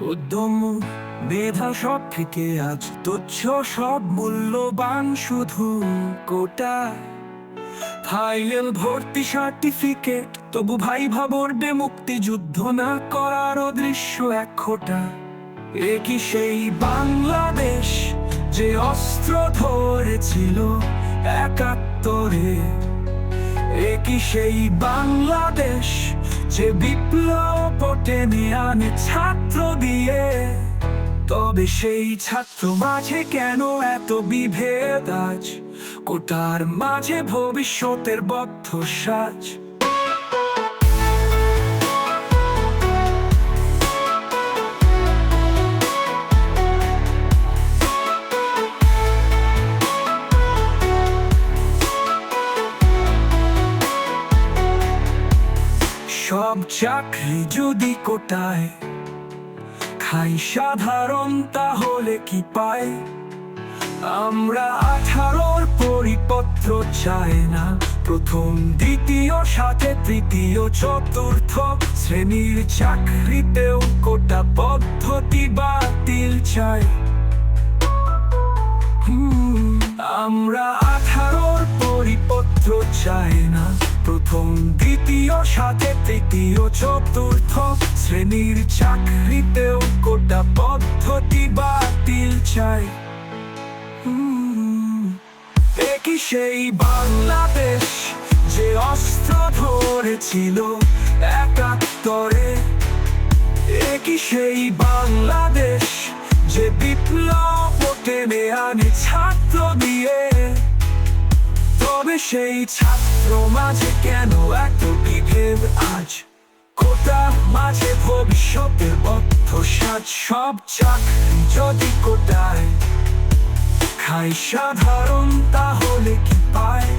উদ্যম, মেধা সব থেকে আজ তুচ্ছ, সব মূল্যবান শুধু কোটা। ফাইল ভর্তি সার্টিফিকেট, তবু ভাই ভাবরবে মুক্তিযুদ্ধ না করার দৃশ্য এক খোটা। এ কি সেই বাংলাদেশ যে অস্ত্র ধরেছিল একাত্তরে? এ কি সেই বাংলাদেশ যে বিপ্লব আনে ছাত্র দিয়ে। তবে সেই ছাত্র মাঝে কেন এত বিভেদ আজ? কোটার মাঝে ভবিষ্যতের বদ্ধ সাজ। সব চাকরি যদি কোটায়, খাই সাধারণ তাহলে কি পাই আমরা আঠারোর পরিপত্র চাই না, প্রথম, দ্বিতীয়, সাথে তৃতীয়, চতুর্থ শ্রেণির চাকরিতেও কোটা পদ্ধতি বাতিল চাই। আমরা আঠারোর পরিপত্র চাই না। প্রথম দ্বিতীয় সাথে তৃতীয় চতুর্থ শ্রেণির চাকরিতেও কোটা পদ্ধতি বাতিল চাই। হুম, এ কি সেই বাংলাদেশ যে অস্ত্র ধরেছিল একাত্তরে? এ কি সেই বাংলাদেশ যে বিপ্লব টেনে আনে ছাত্র দিয়ে? তবে সেই ছাত্র মাঝে কেন এত বিভেদ? আজ কোটা মাঝে ভবিষ্যতের বদ্ধ সাজ সব চাকরি যদি কোটায় খাই সাধারণ, তাহলে কি পায়?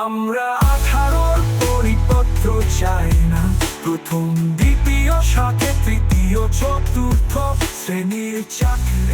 আমরা আঠারোর পরিপত্র চাই না। প্রথম, দ্বিতীয়, সাথে তৃতীয়, চতুর্থ শ্রেণির চাকরিতে